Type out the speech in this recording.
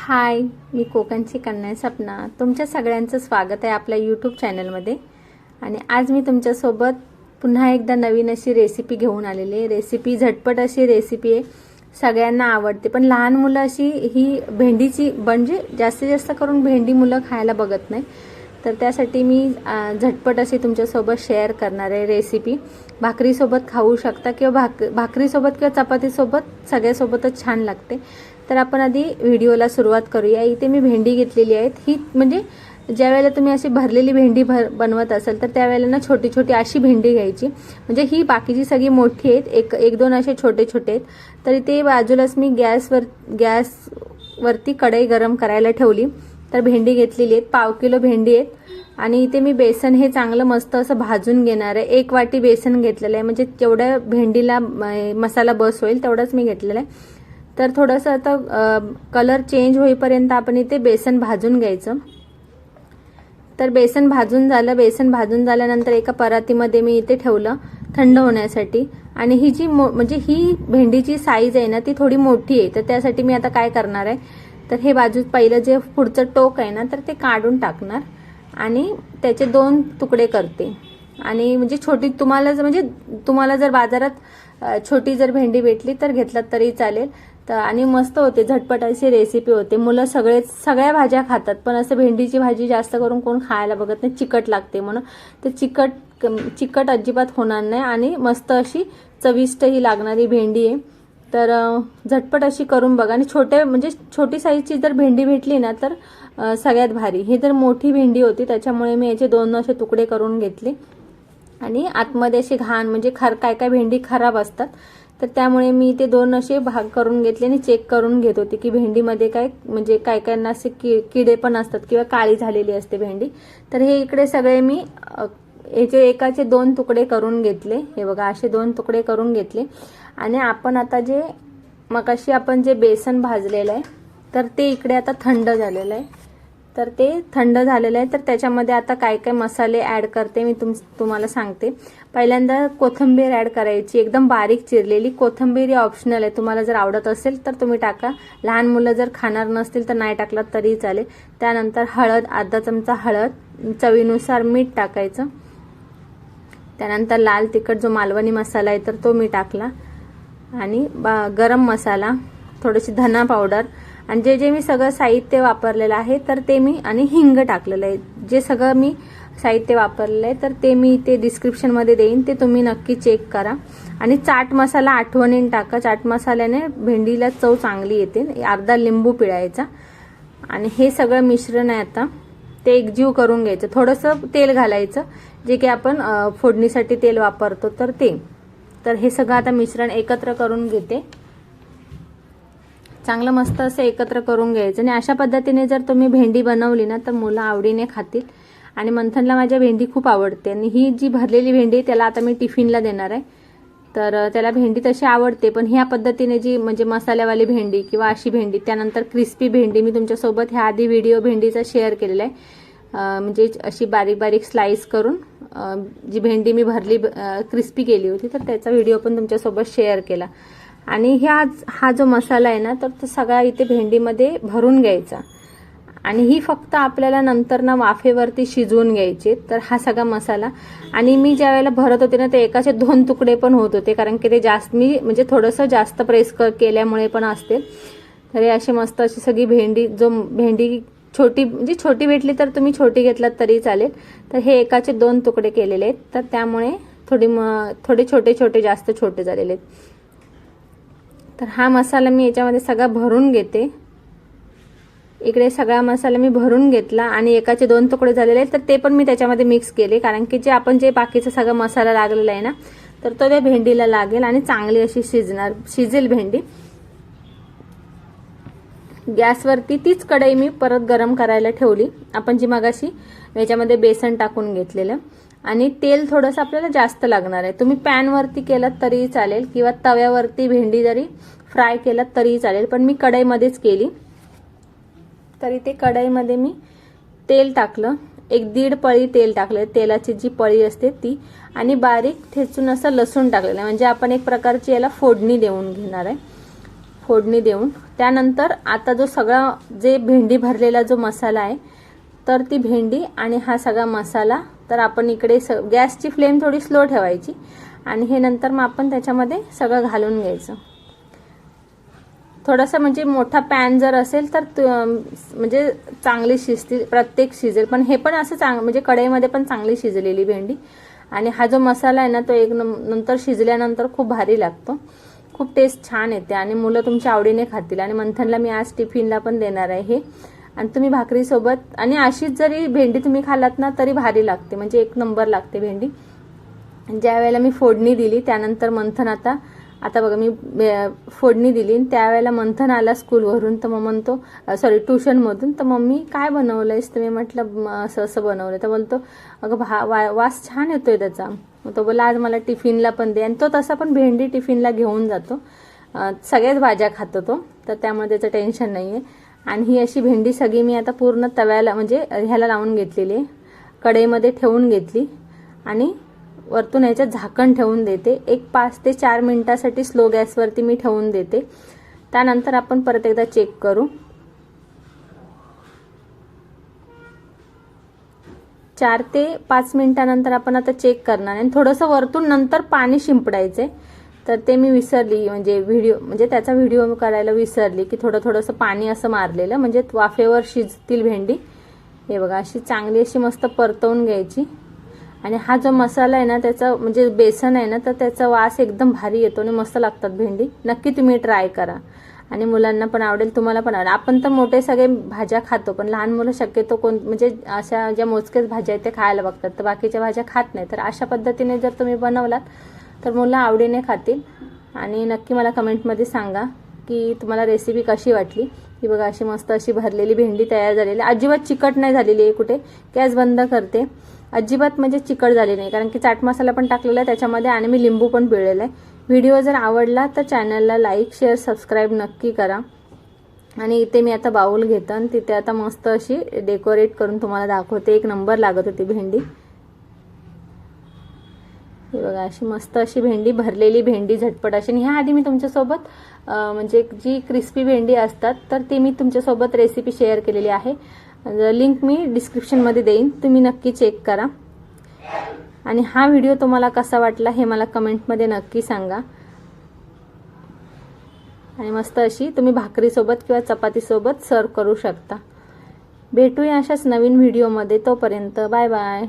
हाय मी कोकणची कन्या सपना. तुमच्या सगळ्यांचं स्वागत आहे आपल्या यूट्यूब चॅनलमध्ये आणि आज मी तुमच्यासोबत पुन्हा एकदा नवीन अशी रेसिपी घेऊन आलेली आहे. रेसिपी झटपट अशी रेसिपी आहे. सगळ्यांना आवडते. पण लहान मुलं अशी ही भेंडीची म्हणजे जास्तीत जास्त करून भेंडी मुलं खायला बघत नाही. तर त्यासाठी मी झटपट अशी तुमच्यासोबत शेअर करणार आहे रेसिपी भाकरीसोबत खाऊ शकता किंवा भाक भाकरीसोबत किंवा चपातीसोबत सगळ्यासोबतच छान लागते. तर आपण आधी व्हिडिओला सुरुवात करूया. इथे मी भेंडी घेतलेली आहेत. ही म्हणजे ज्या वेळेला तुम्ही अशी भरलेली भेंडी भर बनवत असाल तर त्यावेळेला ना छोटी छोटी अशी भेंडी घ्यायची. म्हणजे ही बाकीची सगळी मोठी आहेत. एक एक दोन असे छोटे छोटे आहेत. तर इथे बाजूलाच मी गॅसवर गॅसवरती कढई गरम करायला ठेवली. तर भेंडी घेतलेली आहेत. पाव किलो भेंडी आहेत. आणि इथे मी बेसन हे चांगलं मस्त असं भाजून घेणार आहे. एक वाटी बेसन घेतलेलं आहे. म्हणजे जेवढ्या भेंडीला मसाला बस होईल तेवढाच मी घेतलेला आहे. तर थोडंसं आता कलर चेंज होईपर्यंत आपण इथे बेसन भाजून घ्यायचं. तर बेसन भाजून झालं बेसन भाजून झाल्यानंतर एका परातीमध्ये मी इथे ठेवलं थंड होण्यासाठी. आणि ही जी मो म्हणजे ही भेंडीची साईज आहे ना ती थोडी मोठी आहे. तर त्यासाठी मी आता काय करणार आहे? तर हे बाजू पहिलं जे पुढचं टोक आहे ना तर ते काढून टाकणार. आणि त्याचे दोन तुकडे करते. आणि म्हणजे छोटी तुम्हाला जर म्हणजे तुम्हाला जर बाजारात छोटी जर भेंडी भेटली तर घेतलात तरी चालेल. तर आणि मस्त होते झटपट अशी रेसिपी होते. मुलं सगळे सगळ्या भाज्या खातात पण असं भेंडीची भाजी जास्त करून कोण खायला बघत नाही चिकट लागते म्हणून. तर चिकट चिकट अजिबात होणार नाही आणि मस्त अशी चविष्ट ही लागणारी भेंडी आहे. तर झटपट अशी करून बघा. आणि छोटे म्हणजे छोटी साईजची जर भेंडी भेटली ना तर सगळ्यात भारी. ही तर मोठी भेंडी होती त्याच्यामुळे मी याचे दोन असे तुकडे करून घेतले. आणि आतमध्ये असे घाण म्हणजे खर काय काय भेंडी खराब असतात तर त्यामुळे मी ते दोन असे भाग करून घेतले आणि चेक करून घेत होते की भेंडीमध्ये काय म्हणजे काय काय असे कि किडे पण असतात किंवा काळी झालेली असते भेंडी. तर हे इकडे सगळे मी याचे एकाचे दोन तुकडे करून घेतले. हे बघा असे दोन तुकडे करून घेतले. आणि आपण आता जे मगाशी आपण जे बेसन भाजलेलं आहे तर ते इकडे आता थंड झालेलं आहे. तर ते थंड झालेलं आहे. तर त्याच्यामध्ये आता काय काय मसाले ॲड करते मी तुम तुम्हाला सांगते. पहिल्यांदा कोथिंबीर ॲड करायची. एकदम बारीक चिरलेली कोथिंबीर ही ऑप्शनल आहे. तुम्हाला जर आवडत असेल तर तुम्ही टाका. लहान मुलं जर खाणार नसतील तर नाही टाकलं तरी चालेल. त्यानंतर हळद अर्धा चमचा हळद चवीनुसार मीठ टाकायचं. त्यानंतर लाल तिखट जो मालवणी मसाला आहे तर तो मी टाकला. आणि बा गरम मसाला थोडीशी धना पावडर आणि जे जे मी सगळं साहित्य वापरलेलं आहे तर ते मी आणि हिंग टाकलेलं आहे. जे सगळं मी साहित्य वापरलेलं आहे तर ते मी ते डिस्क्रिप्शनमध्ये देईन. ते तुम्ही नक्की चेक करा. आणि चाट मसाला आठवणीने टाका. चाट मसाल्याने भेंडीला चव चांगली येते. अर्धा लिंबू पिळायचा. आणि हे सगळं मिश्रण आहे आता. ते एकजीव करून घ्यायचं. थोडंसं तेल घालायचं. जे की आपण फोडणीसाठी तेल वापरतो तर ते. तर हे सगळं आता मिश्रण एकत्र करून घेते. चांगलं मस्त असं एकत्र करून घ्यायचं. आणि अशा पद्धतीने जर तुम्ही भेंडी बनवली ना तर मुलं आवडीने खातील. आणि मंथनला माझ्या भेंडी खूप आवडते. आणि ही जी भरलेली भेंडी त्याला आता मी टिफिनला देणार आहे. तर त्याला भेंडी तशी आवडते. पण ह्या पद्धतीने जी म्हणजे मसाल्यावाली भेंडी किंवा अशी भेंडी त्यानंतर क्रिस्पी भेंडी मी तुमच्यासोबत ह्या आधी व्हिडिओ भेंडीचा शेअर केलेला आहे. म्हणजे अशी बारीक बारीक स्लाईस करून जी भेंडी मी भरली क्रिस्पी केली होती तर त्याचा व्हिडिओ पण तुमच्यासोबत शेअर केला. आणि ह्या हा जो मसाला आहे ना तर तो सगळा इथे भेंडीमध्ये भरून घ्यायचा. आणि ही फक्त आपल्याला नंतर ना वाफेवरती शिजवून घ्यायची. तर हा सगळा मसाला. आणि मी ज्या वेळेला भरत होते ना ते एकाचे दोन तुकडे पण होत होते. कारण की ते जास्त मी म्हणजे थोडंसं जास्त प्रेस क केल्यामुळे पण असते. तर हे अशी मस्त अशी सगळी भेंडी जो भेंडी छोटी म्हणजे छोटी भेटली तर तुम्ही छोटी घेतलात तरी चालेल. तर हे एकाचे दोन तुकडे केलेले आहेत. तर त्यामुळे थोडी म थोडे छोटे छोटे जास्त छोटे झालेले आहेत. तर हा मसाला मी याच्यामध्ये सगळा भरून घेते. इकडे सगळा मसाला मी भरून घेतला आणि एकाचे दोन तुकडे झालेले आहेत तर ते पण मी त्याच्यामध्ये मिक्स केले. कारण की जे आपण जे बाकीचा सगळा मसाला लागलेला आहे ना तर तो त्या भेंडीला लागेल आणि चांगली अशी शिजणार शिजेल भेंडी. गॅसवरती तीच कढई मी परत गरम करायला ठेवली. आपण जी मगाशी याच्यामध्ये बेसन टाकून घेतलेलं. आणि तेल थोडंसं आपल्याला जास्त लागणार आहे. तुम्ही पॅनवरती केलं तरीही चालेल किंवा तव्यावरती भेंडी जरी फ्राय केलं तरी चालेल पण मी कढईमध्येच केली. तरी ते कढईमध्ये मी तेल टाकलं. एक दीड पळी तेल टाकलं तेलाची जी पळी असते ती. आणि बारीक ठेचून असं लसूण टाकलेलं आहे. म्हणजे आपण एक प्रकारची याला फोडणी देऊन घेणार आहे. फोडणी देऊन. त्यानंतर आता जो सगळा जे भेंडी भरलेला जो मसाला आहे तर ती भेंडी आणि हा सगळा मसाला तर आपण इकडे स गॅसची फ्लेम थोडी स्लो ठेवायची आणि हे नंतर मग आपण त्याच्यामध्ये सगळं घालून घ्यायचं. थोडासा म्हणजे मोठा पॅन जर असेल तर त- म्हणजे चांगली शिजतील प्रत्येक शिजेल. पण हे पण असं चांग म्हणजे कढईमध्ये पण चांगली शिजलेली भेंडी. आणि हा जो मसाला आहे ना तो एक नंतर शिजल्यानंतर खूप भारी लागतो. खूप टेस्ट छान येते आणि मुलं तुमच्या आवडीने खातील. आणि मंथनला मी आज टिफिनला पण देणार आहे हे. आणि तुम्ही भाकरीसोबत आणि अशीच जरी भेंडी तुम्ही खालात ना तरी भारी लागते. म्हणजे एक नंबर लागते भेंडी. ज्या वेळेला मी फोडणी दिली त्यानंतर मंथन आता आता बघा मी फोडणी दिली आणि त्यावेळेला मंथन आला स्कूलवरून तर मग म्हणतो सॉरी ट्युशनमधून. तर मम्मी काय बनवलं तर मी म्हटलं असं असं बनवलं तर बोलतो अगं भा वा वास छान येतोय त्याचा. मग तो बोला आज मला टिफिनला पण दे. आणि तो तसा पण भेंडी टिफिनला घेऊन जातो. सगळ्याच भाज्या खातो तो. तर त्यामुळे त्याचं टेन्शन नाही आहे आणि ही अशी भेंडी सगळी मी आता पूर्ण तव्याला म्हणजे ह्याला लावून घेतलेली आहे. कढईमध्ये ठेवून घेतली. आणि वरतून याच्यात झाकण ठेवून देते. एक पाच ते चार मिनिटासाठी स्लो गॅसवरती मी ठेवून देते. त्यानंतर आपण परत एकदा चेक करू. चार ते पाच मिनिटानंतर आपण आता चेक करणार आणि थोडंसं वरतून नंतर पाणी शिंपडायचे तर ते मी विसरली. म्हणजे व्हिडिओ म्हणजे त्याचा व्हिडिओ करायला विसरली की थोडं थोडंसं पाणी असं मारलेलं. म्हणजे वाफेवर शिजतील भेंडी. हे बघा अशी चांगली अशी मस्त परतवून घ्यायची. आणि हा जो मसाला आहे ना त्याचा म्हणजे बेसन आहे ना तर त्याचा वास एकदम भारी येतो आणि मस्त लागतात भेंडी. नक्की तुम्ही ट्राय करा. आणि मुलांना पण आवडेल तुम्हाला पण आवडेल. आपण तर मोठे सगळे भाज्या खातो पण लहान मुलं शक्यतो कोण म्हणजे अशा ज्या मोजक्याच भाज्या आहेत ते खायला बघतात. तर बाकीच्या भाज्या खात नाही. तर अशा पद्धतीने जर तुम्ही बनवलात तर मुलं आवडीने खातील. आणि नक्की मला कमेंटमध्ये सांगा की तुम्हाला रेसिपी कशी वाटली. ही बघा अशी मस्त अशी भरलेली भेंडी तयार झालेली. आहे. अजिबात चिकट नाही झालेली आहे कुठे. गॅस बंद करते. अजिबात म्हणजे चिकट झाली नाही. कारण की चाट मसाला पण टाकलेला आहे त्याच्यामध्ये आणि मी लिंबू पण पिळलेला आहे. व्हिडिओ जर आवडला तर चॅनलला लाईक शेअर सबस्क्राईब नक्की करा. आणि इथे मी आता बाऊल घेतो आणि तिथे आता मस्त अशी डेकोरेट करून तुम्हाला दाखवते. एक नंबर लागत होती भेंडी. हे बघा अशी मस्त अशी भेंडी भरलेली भेंडी झटपट अशी. आणि ह्या आधी मी तुमच्यासोबत म्हणजे जी क्रिस्पी भेंडी असतात तर ती मी तुमच्यासोबत रेसिपी शेअर केलेली आहे. लिंक मी डिस्क्रिप्शनमध्ये देईन. तुम्ही नक्की चेक करा. आणि हा व्हिडिओ तुम्हाला कसा वाटला हे मला कमेंटमध्ये नक्की सांगा. आणि मस्त अशी तुम्ही भाकरीसोबत किंवा चपातीसोबत सर्व करू शकता. भेटूया अशाच नवीन व्हिडिओमध्ये तोपर्यंत बाय बाय